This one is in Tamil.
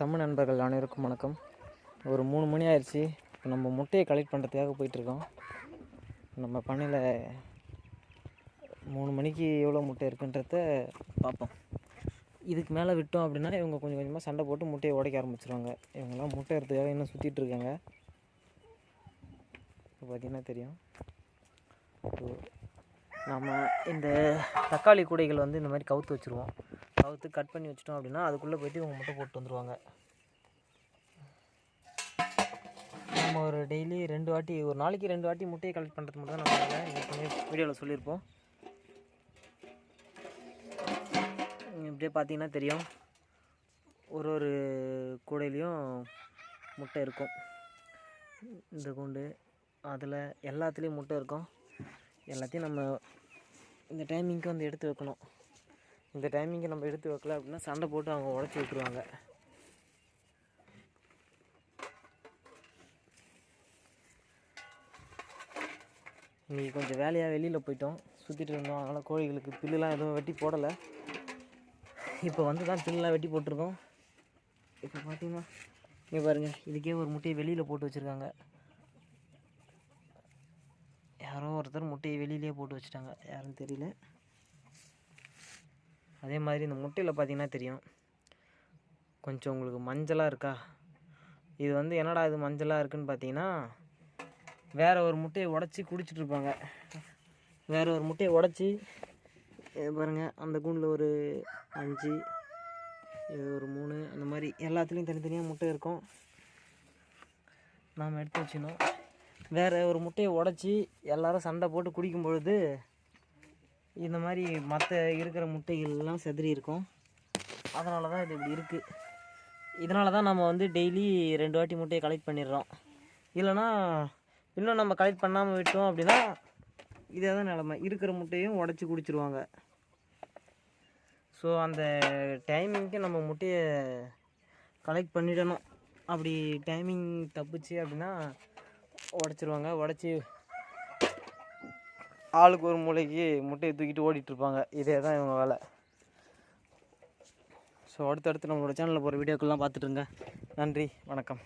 தமிழ் நண்பர்கள் அனைவருக்கும் வணக்கம். ஒரு மூணு மணி ஆயிடுச்சு. இப்போ நம்ம முட்டையை கலெக்ட் பண்ணுறதுக்காக போயிட்டுருக்கோம். நம்ம பண்ணையில் மூணு மணிக்கு எவ்வளோ முட்டை இருக்குன்றத பார்ப்போம். இதுக்கு மேலே விட்டோம் அப்படின்னா இவங்க கொஞ்சம் கொஞ்சமாக சண்டை போட்டு முட்டையை உடைக்க ஆரம்பிச்சிருவாங்க. இவங்கெல்லாம் முட்டை எடுத்துக்காக இன்னும் சுற்றிட்டு இருக்காங்க. இப்போ பார்த்தீங்கன்னா தெரியும். நம்ம இந்த தக்காளி கூடைகள் வந்து இந்த மாதிரி கவுத்து வச்சுருவோம். கவுத்து கட் பண்ணி வச்சிட்டோம் அப்படின்னா அதுக்குள்ளே போயிட்டு இவங்க முட்டை போட்டு வந்துடுவாங்க நம்ம ஒரு டெய்லி ரெண்டு வாட்டி ஒரு நாளைக்கு ரெண்டு வாட்டி முட்டையை கலெக்ட் பண்ணுறது மட்டும் தான் நம்ம ஏற்கனவே வீடியோவில் சொல்லியிருப்போம். இப்படியே பார்த்தீங்கன்னா தெரியும். ஒரு ஒரு கூடையிலையும் முட்டை இருக்கும். இந்த கூண்டு அதில் எல்லாத்துலேயும் முட்டை இருக்கும். எல்லாத்தையும் நம்ம இந்த டைமிங்க்கு வந்து எடுத்து வைக்கணும். இந்த டைமிங்கை நம்ம எடுத்து வைக்கல அப்படின்னா சண்டை போட்டு அவங்க உடச்சி விட்டுருவாங்க. இன்றைக்கி கொஞ்சம் வேலையாக வெளியில் போயிட்டோம். சுற்றிட்டு இருந்தோம். அதனால் கோழிகளுக்கு பில்லுலாம் எதுவும் வெட்டி போடலை. இப்போ வந்து தான் பில்லுலாம் வெட்டி போட்டிருக்கோம். இப்போ பார்த்தீங்கன்னா இங்கே பாருங்கள் இதுக்கே ஒரு முட்டையை வெளியில் போட்டு வச்சுருக்காங்க. யாரோ ஒருத்தர் முட்டையை வெளியிலே போட்டு வச்சுட்டாங்க. யாருன்னு தெரியல. அதே மாதிரி இந்த முட்டையில் பார்த்தீங்கன்னா தெரியும். கொஞ்சம் உங்களுக்கு மஞ்சளாக இருக்கா? இது வந்து என்னடா இது மஞ்சளாக இருக்குன்னு பார்த்தீங்கன்னா வேறு ஒரு முட்டையை உடச்சி குடிச்சிட்டு இருப்பாங்க. வேற ஒரு முட்டையை உடச்சி பாருங்கள் அந்த கூண்டில் ஒரு அஞ்சு இது ஒரு மூணு அந்த மாதிரி எல்லாத்துலேயும் தனித்தனியாக முட்டை இருக்கும். நாம் எடுத்து வச்சுக்கணும் வேறு ஒரு முட்டையை உடச்சி எல்லோரும் சண்டை போட்டு குடிக்கும் பொழுது இந்த மாதிரி மற்ற இருக்கிற முட்டைகள்லாம் செதறி இருக்கும். அதனால தான் இது இப்படி இருக்குது இதனால தான் நம்ம வந்து டெய்லி ரெண்டு வாட்டி முட்டையை கலெக்ட் பண்ணிடுறோம். இல்லைன்னா இன்னும் நம்ம கலெக்ட் பண்ணாமல் விட்டோம் அப்படின்னா இதே தான் நிலமை. இருக்கிற முட்டையும் உடச்சி குடிச்சிருவாங்க. ஸோ அந்த டைமிங்க்கு நம்ம முட்டையை கலெக்ட் பண்ணிடணும். அப்படி டைமிங் தப்புச்சு அப்படின்னா உடச்சிருவாங்க. உடச்சி ஆளுக்கு ஒரு மூளைக்கு முட்டையை தூக்கிட்டு ஓடிட்டுருப்பாங்க. இதே தான் இவங்க வேலை. ஸோ அடுத்தடுத்து நம்மளோட சேனலில் போகிற வீடியோக்கெல்லாம் பார்த்துட்டுருங்க நன்றி வணக்கம்.